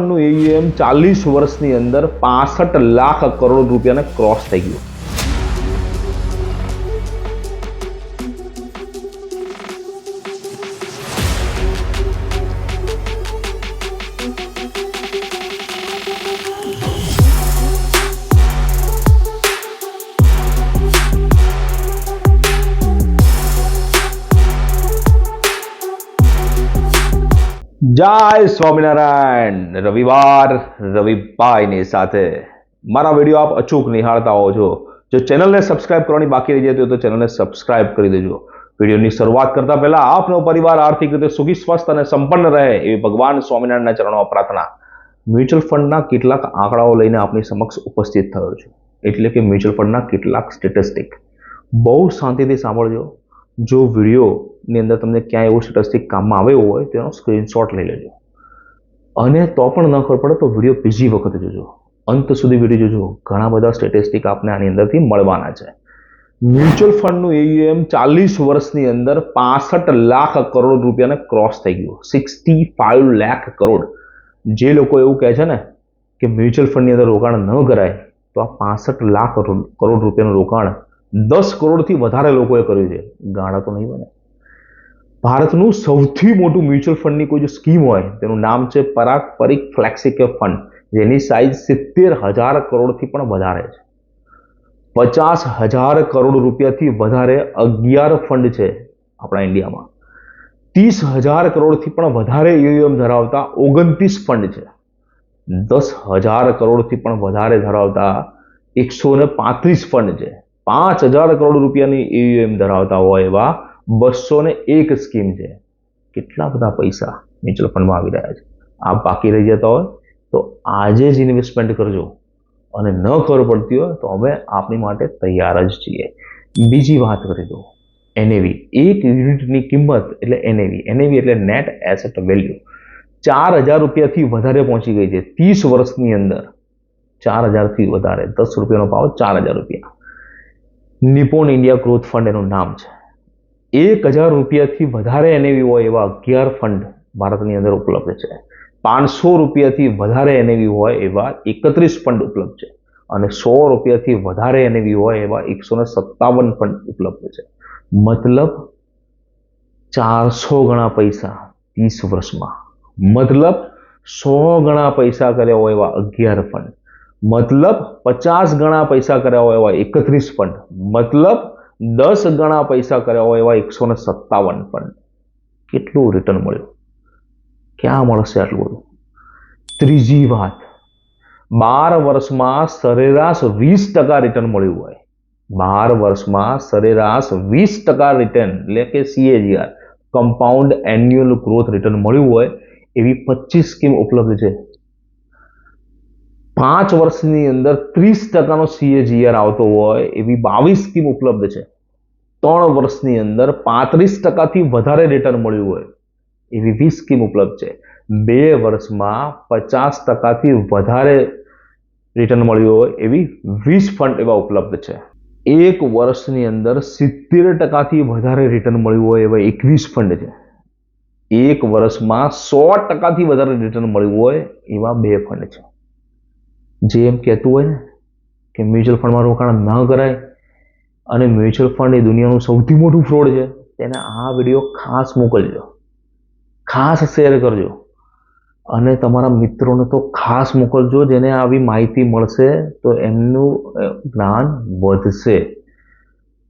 નું એયુએમ ચાલીસ વર્ષની અંદર પાસઠ લાખ કરોડ રૂપિયાને ક્રોસ થઈ ગયું. જય સ્વામિનારાયણ. રવિવાર રવિભાઈની સાથે. મારા વીડિયો આપ અચૂક નિહાળતા હો છો. જો ચેનલને સબસ્ક્રાઇબ કરવાની બાકી રહી જતી તો ચેનલને સબસ્ક્રાઇબ કરી દેજો. વિડીયોની શરૂઆત કરતા પહેલા આપનો પરિવાર આર્થિક રીતે સુખી, સ્વસ્થ અને સંપન્ન રહે એવી ભગવાન સ્વામિનારાયણના ચરણોમાં પ્રાર્થના. મ્યુચ્યુઅલ ફંડના કેટલાક આંકડાઓ લઈને આપની સમક્ષ ઉપસ્થિત થયો છું. એટલે કે મ્યુચ્યુઅલ ફંડના કેટલાક સ્ટેટિસ્ટિક. બહુ શાંતિથી સાંભળજો. જો વિડીયોની અંદર તમને ક્યાંય એવું સ્ટેટસ્ટિક કામમાં આવ્યો હોય, તેનો સ્ક્રીનશોટ લઈ લેજો. અને તો પણ ન ખબર પડે તો વીડિયો બીજી વખત જોજો. અંત સુધી વીડિયો જોજો. ઘણા બધા સ્ટેટિસ્ટિક આપને આની અંદરથી મળવાના છે. મ્યુચ્યુઅલ ફંડનું એયુએમ ચાલીસ વર્ષની અંદર પાસઠ લાખ કરોડ રૂપિયાને ક્રોસ થઈ ગયું. Sixty five lakh crore. જે લોકો એવું કહે છે ને કે મ્યુચ્યુઅલ ફંડની અંદર રોકાણ ન કરાય, તો આ પાસઠ લાખ કરોડ રૂપિયાનું રોકાણ દસ કરોડથી વધારે લોકોએ કર્યું છે. ગાળા તો નહીં બને. ભારતનું સૌથી મોટું મ્યુચ્યુઅલ ફંડની કોઈ જો સ્કીમ હોય, તેનું નામ છે પરાગ પરિક ફ્લેક્સિકે ફંડ, જેની સાઇઝ સિત્તેર હજાર કરોડથી પણ વધારે છે. પચાસ હજાર કરોડ રૂપિયાથી વધારે અગિયાર ફંડ છે આપણા ઇન્ડિયામાં. ત્રીસ હજાર કરોડથી પણ વધારે યુએમ ધરાવતા ઓગણત્રીસ ફંડ છે. દસ હજાર કરોડથી પણ વધારે ધરાવતા એકસો ને પાંત્રીસ ફંડ છે. પાંચ હજાર કરોડ રૂપિયાની એયુએમ ધરાવતા હોય એવા બસો ને એક સ્કીમ છે. કેટલા બધા પૈસા મ્યુચ્યુઅલ ફંડમાં આવી રહ્યા છે. આ બાકી રહી જતા હોય તો આજે જ ઇન્વેસ્ટમેન્ટ કરજો. અને ન ખબર પડતી હોય તો અમે આપની માટે તૈયાર જ છીએ. બીજી વાત કરી દો એનએવી એક યુનિટની કિંમત એટલે એનએવી એનએવી એટલે નેટ એસેટ વેલ્યુ ચાર હજાર રૂપિયાથી વધારે પહોંચી ગઈ છે ત્રીસ વર્ષની અંદર. ચાર હજારથી વધારે. દસ રૂપિયાનો ભાવ ચાર હજાર રૂપિયા. નિપોન ઇન્ડિયા ગ્રોથ ફંડ એનું નામ છે. એક હજાર રૂપિયાથી વધારે એનએવી હોય એવા અગિયાર ફંડ ભારતની અંદર ઉપલબ્ધ છે. પાંચસો રૂપિયાથી વધારે એનએવી હોય એવા એકત્રીસ ફંડ ઉપલબ્ધ છે. અને સો રૂપિયાથી વધારે એનએવી હોય એવા એકસો ને સત્તાવન ફંડ ઉપલબ્ધ છે. મતલબ ચારસો ગણા પૈસા ત્રીસ વર્ષમાં. મતલબ સો ગણા પૈસા કર્યા હોય એવા અગિયાર ફંડ મતલબ પચાસ ગણા પૈસા કર્યા હોય એવા એકત્રીસ ફંડ મતલબ દસ ગણા પૈસા કર્યા હોય એવા એકસો ને સત્તાવન પણ. કેટલું રિટર્ન મળ્યું? ક્યાં મળશે આટલું બધું? ત્રીજી વાત, બાર વર્ષમાં સરેરાશ વીસ ટકા રિટર્ન મળ્યું હોય. બાર વર્ષમાં સરેરાશ વીસ ટકા રિટર્ન એટલે કે CAGR compound annual growth return મળ્યું હોય, એવી પચીસ સ્કીમ ઉપલબ્ધ છે. પાંચ વર્ષની અંદર ત્રીસ ટકાનો સીએજીઆર આવતો હોય એવી બાવીસ સ્કીમ ઉપલબ્ધ છે. ત્રણ વર્ષની અંદર પાંત્રીસ ટકાથી વધારે રિટર્ન મળ્યું હોય એવી વીસ સ્કીમ ઉપલબ્ધ છે. બે વર્ષમાં પચાસ ટકાથી વધારે રિટર્ન મળ્યું હોય એવી વીસ ફંડ એવા ઉપલબ્ધ છે. એક વર્ષની અંદર સિત્તેર ટકાથી વધારે રિટર્ન મળ્યું હોય એવા એકવીસ ફંડ છે. એક વર્ષમાં સો ટકાથી વધારે રિટર્ન મળ્યું હોય એવા બે ફંડ છે. જે એમ કહેતું હોય ને, કે મ્યુચ્યુઅલ ફંડમાં રોકાણ ન કરાય, અને મ્યુચ્યુઅલ ફંડ એ દુનિયાનું સૌથી મોટું ફ્રોડ છે, તેને આ વીડિયો ખાસ મોકલજો. ખાસ શેર કરજો. અને તમારા મિત્રોને તો ખાસ મોકલજો, જેને આવી માહિતી મળશે, તો એમનું જ્ઞાન વધશે.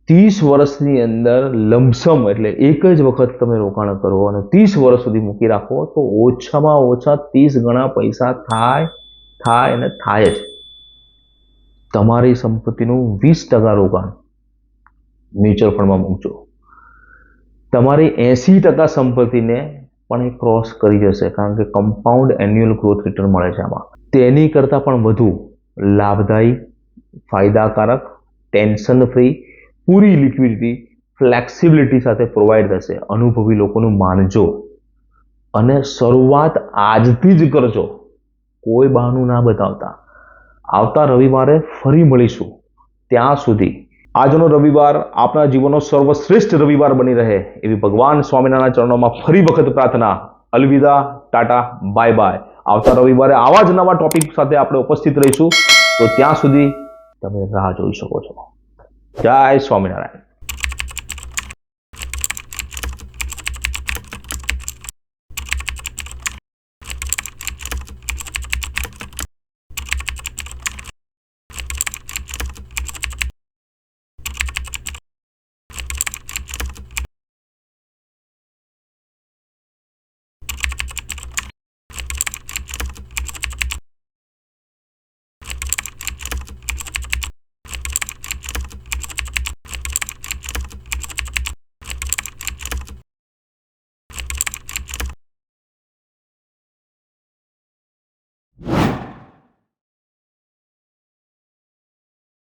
ત્રીસ વર્ષની અંદર લમસમ, એટલે એક જ વખત તમે રોકાણ કરો અને ત્રીસ વર્ષ સુધી મૂકી રાખો, તો ઓછામાં ઓછા ત્રીસ ગણા પૈસા થાય થાય અને થાય જ. તમારી સંપત્તિનું વીસ ટકા રોકાણ મ્યુચ્યુઅલ ફંડમાં મૂકજો. તમારી એંસી ટકા સંપત્તિને પણ એ ક્રોસ કરી જશે, કારણ કે કમ્પાઉન્ડ એન્યુઅલ ગ્રોથ રિટર્ન મળે છે આમાં. તેની કરતાં પણ વધુ લાભદાયી, ફાયદાકારક, ટેન્શન ફ્રી, પૂરી લિક્વિડિટી, ફ્લેક્સિબિલિટી સાથે પ્રોવાઈડ થશે. અનુભવી લોકોનું માનજો અને શરૂઆત આજથી જ કરજો. કોઈ બહાનું ના બતાવતા. આવતા રવિવારે ફરી મળીશું. ત્યાં સુધી. આજનો રવિવાર આપના જીવનનો સર્વશ્રેષ્ઠ રવિવાર બની રહે એવી ભગવાન સ્વામિનારાયણ ચરણોમાં ફરી વખત પ્રાર્થના. અલવિદા, ટાટા, બાય બાય. આવતા રવિવારે આવા જ નવા ટોપિક સાથે આપણે ઉપસ્થિત રહીશું. તો ત્યાં સુધી તમે રાહ જોઈ શકો છો. જય સ્વામિનારાયણ.